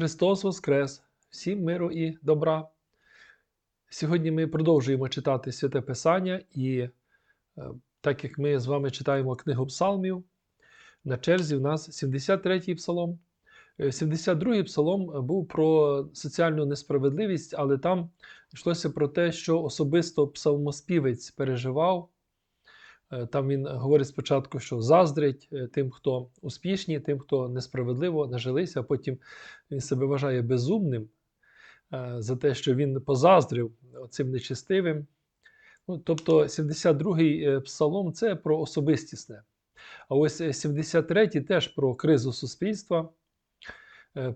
Христос Воскрес! Всім миру і добра! Сьогодні ми продовжуємо читати Святе Писання, і е, так як ми з вами читаємо книгу Псалмів, на черзі у нас 73-й псалом. Е, 72-й псалом був про соціальну несправедливість, але там йшлося про те, що особисто псалмоспівець переживав. Е, Там він говорить спочатку, що заздрить е, тим, хто успішні, тим, хто несправедливо нажилися, а потім він себе вважає безумним е, за те, що він позаздрив цим нечестивим. Ну, тобто 72-й е, псалом це про особистісне. А ось 73-й теж про кризу суспільства,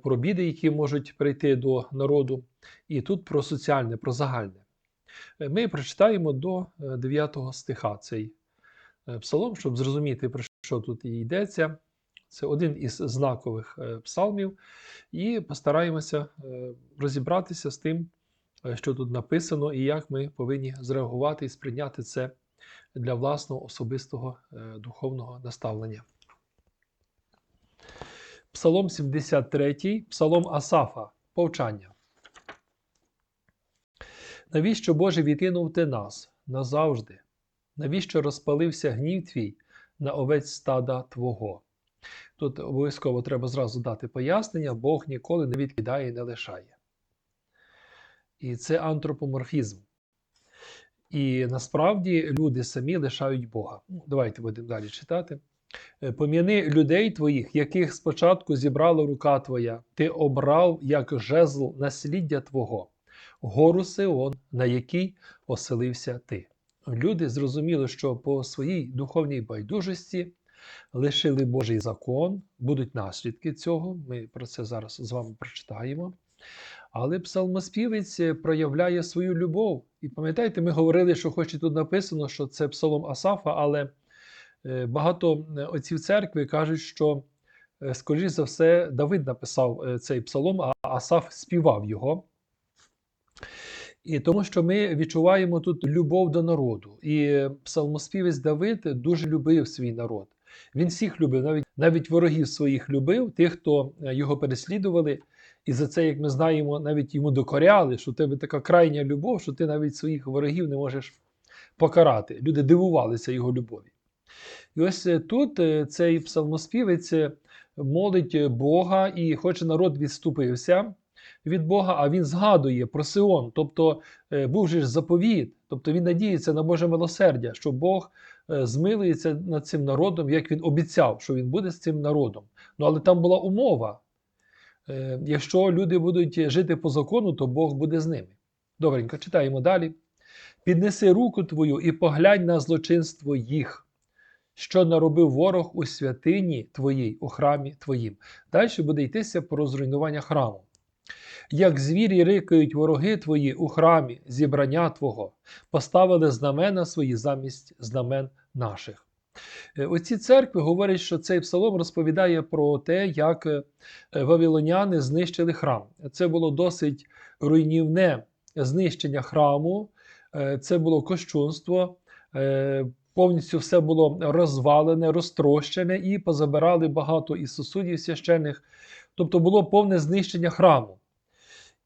про біди, які можуть прийти до народу, і тут про соціальне, про загальне. Ми прочитаємо до 9 стиха цей псалом, щоб зрозуміти, про що тут йдеться. Це один із знакових е, псалмів, і постараємося е, розібратися з тим, е, що тут написано, і як ми повинні зреагувати і сприйняти це для власного особистого е, духовного наставлення. Псалом 73, псалом Асафа, повчання. Навіщо Боже відкинув ти нас назавжди? Навіщо розпалився гнів твій на овець стада Твого? Тут обов'язково треба зразу дати пояснення, Бог ніколи не відкидає і не лишає. І це антропоморфізм. І насправді люди самі лишають Бога. Ну, Давайте будемо далі читати. Е, Пом'яни людей твоїх, яких спочатку зібрала рука твоя, ти обрав як жезл насліддя Твого, гору Сион, на якій оселився ти. Люди зрозуміли, що по своїй духовній байдужості лишили Божий закон, будуть наслідки цього. Ми про це зараз з вами прочитаємо. Але псалмоспівець проявляє свою любов. І пам'ятаєте, ми говорили, що хоч і тут написано, що це псалом Асафа, але е, багато отців церкви кажуть, що, е, скоріш за все, Давид написав е, цей псалом, а Асаф співав його. І тому що ми відчуваємо тут любов до народу. І псалмоспівець Давид дуже любив свій народ. Він всіх любив, навіть навіть ворогів своїх любив, тих, хто е, його переслідували. І за це, як ми знаємо, навіть йому докоряли, що в тебе така крайня любов, що ти навіть своїх ворогів не можеш покарати. Люди дивувалися його любові. І ось е, тут е, цей псалмоспівець молить Бога і хоче народ відступився від Бога, а він згадує про Сион, тобто е, був же ж заповіт, тобто він надіється на Боже милосердя, що Бог е, змилується над цим народом, як він обіцяв, що він буде з цим народом. Ну але там була умова. Е, Якщо люди будуть жити по закону, то Бог буде з ними. Добренько, читаємо далі. Піднеси руку твою і поглянь на злочинство їх, що наробив ворог у святині твоїй, у храмі твоїм. Далі буде йтися про зруйнування храму. Як звірі рикають вороги твої у храмі, зібрання Твого, поставили знамена свої замість знамен наших. Е, Оці церкви говорять, що цей псалом розповідає про те, як е, вавилоняни знищили храм. Це було досить руйнівне знищення храму, е, це було кощунство, повністю все було розвалене, розтрощене і позабирали багато із сусудів священних. Тобто було повне знищення храму.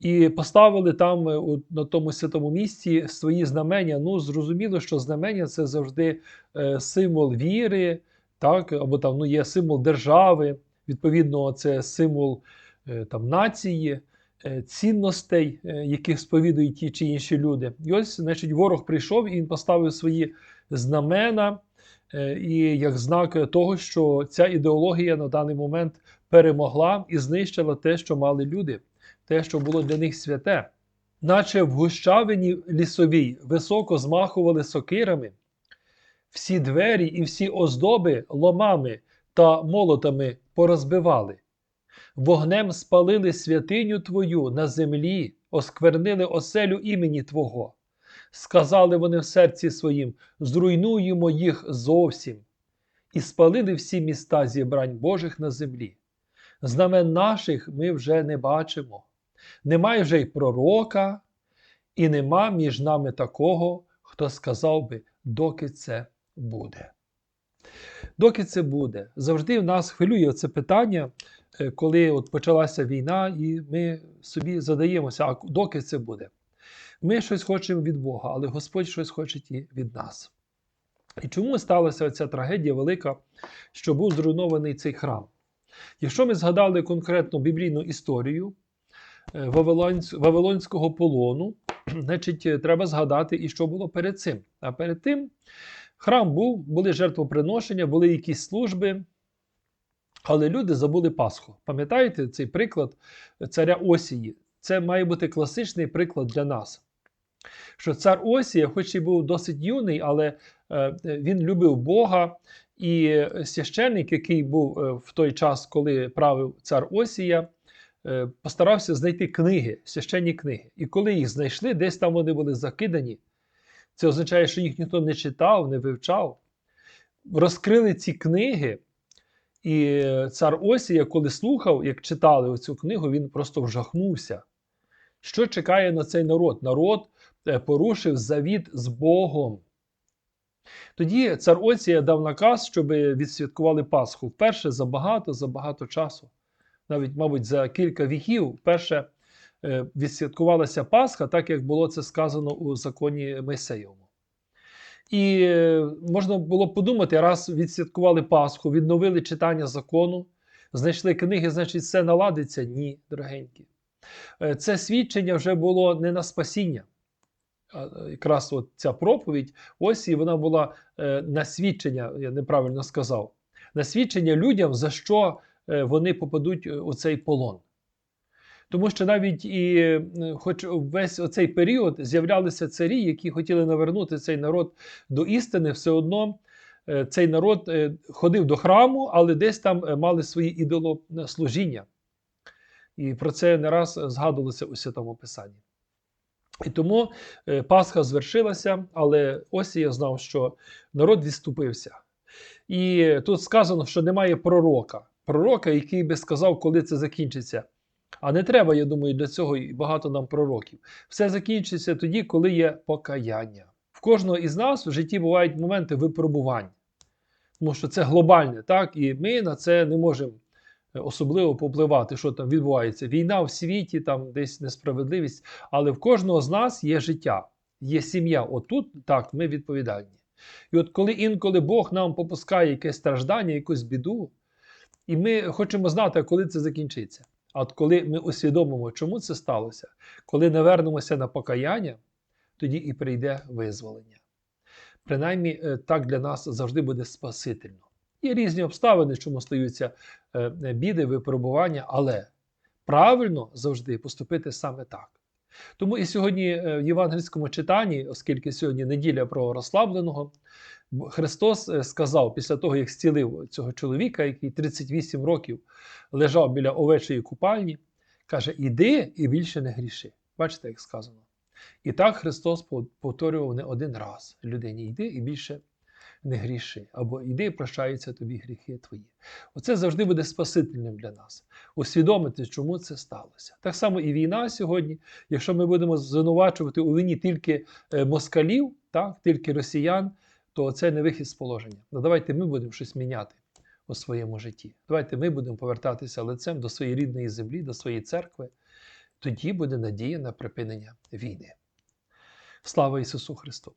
І поставили там е, на тому святому місці свої знамення. Ну, зрозуміло, що знамення це завжди е, символ віри, так, або там ну, є символ держави, відповідно, це символ е, там, нації, цінностей, яких сповідують ті чи інші люди. І ось, значить, ворог прийшов і він поставив свої знамена, і як знак того, що ця ідеологія на даний момент перемогла і знищила те, що мали люди те, що було для них святе, наче в гущавині лісовій високо змахували сокирами, всі двері і всі оздоби ломами та молотами порозбивали. Вогнем спалили святиню Твою на землі, осквернили оселю імені Твого. Сказали вони в серці своїм: зруйнуємо їх зовсім, і спалили всі міста зібрань Божих на землі. Знамен наших ми вже не бачимо. Немає вже й пророка, і нема між нами такого, хто сказав би, доки це буде. Доки це буде? Завжди в нас хвилює це питання, е, коли от почалася війна, і ми собі задаємося, а доки це буде? Ми щось хочемо від Бога, але Господь щось хоче і від нас. І чому сталася ця трагедія велика, що був зруйнований цей храм? Якщо ми згадали конкретну біблійну історію е, Вавилонського полону, значить, е, треба згадати і що було перед цим. А перед тим храм був, були жертвоприношення, були якісь служби, але люди забули Пасху. Пам'ятаєте цей приклад царя Осії? Це має бути класичний приклад для нас. Що цар Осія, хоч і був досить юний, але е, він любив Бога, і священник, який був е, в той час, коли правив цар Осія, е, постарався знайти книги, священні книги. І коли їх знайшли, десь там вони були закидані. Це означає, що їх ніхто не читав, не вивчав. Розкрили ці книги, і цар Осія, коли слухав, як читали оцю книгу, він просто вжахнувся. Що чекає на цей народ? Народ е, порушив завіт з Богом. Тоді цар Осія дав наказ, щоб відсвяткували Пасху вперше за багато, за багато часу. Навіть, мабуть, за кілька віків вперше е, відсвяткувалася Пасха, так як було це сказано у законі Мойсеєвому. І е, можна було подумати, раз відсвяткували Пасху, відновили читання закону, знайшли книги, значить, все наладиться. Ні, дорогенькі. Е, Це свідчення вже було не на спасіння. Е, Якраз от ця проповідь, ось і вона була е, на свідчення, я неправильно сказав, на свідчення людям, за що вони попадуть у цей полон. Тому що навіть і, хоч весь оцей період з'являлися царі, які хотіли навернути цей народ до істини, все одно цей народ ходив до храму, але десь там мали свої ідолослужіння. І про це не раз згадувалося у Святому Писанні. І тому е, Пасха звершилася, але Осія знав, що народ відступився. І тут сказано, що немає пророка. Пророка, який би сказав, коли це закінчиться. А не треба, я думаю, для цього і багато нам пророків. Все закінчиться тоді, коли є покаяння. В кожного із нас в житті бувають моменти випробувань. Тому що це глобальне, так? І ми на це не можемо особливо попливати, що там відбувається. Війна в світі, там десь несправедливість, але в кожного з нас є життя, є сім'я. Отут так, ми відповідальні. І от коли інколи Бог нам попускає якесь страждання, якусь біду, і ми хочемо знати, коли це закінчиться. А от коли ми усвідомимо, чому це сталося, коли навернемося на покаяння, тоді і прийде визволення. Принаймні, е, так для нас завжди буде спасительно. Є різні обставини, чому стаються е, біди, випробування, але правильно завжди поступити саме так. Тому і сьогодні е, в євангельському читанні, оскільки сьогодні неділя про розслабленого, Христос е, сказав після того, як зцілив цього чоловіка, який 38 років лежав біля овечої купальні, каже: Іди і більше не гріши. Бачите, як сказано. І так Христос повторював не один раз людині: йди і більше не гріши, або йди і прощаються тобі гріхи твої. Оце завжди буде спасительним для нас. Усвідомити, чому це сталося. Так само і війна сьогодні, якщо ми будемо звинувачувати у вині тільки е, москалів, так, тільки росіян, то це не вихід з положення. Ну, давайте ми будемо щось міняти у своєму житті. Давайте ми будемо повертатися лицем до своєї рідної землі, до своєї церкви. Тоді буде надія на припинення війни. Слава Ісусу Христу!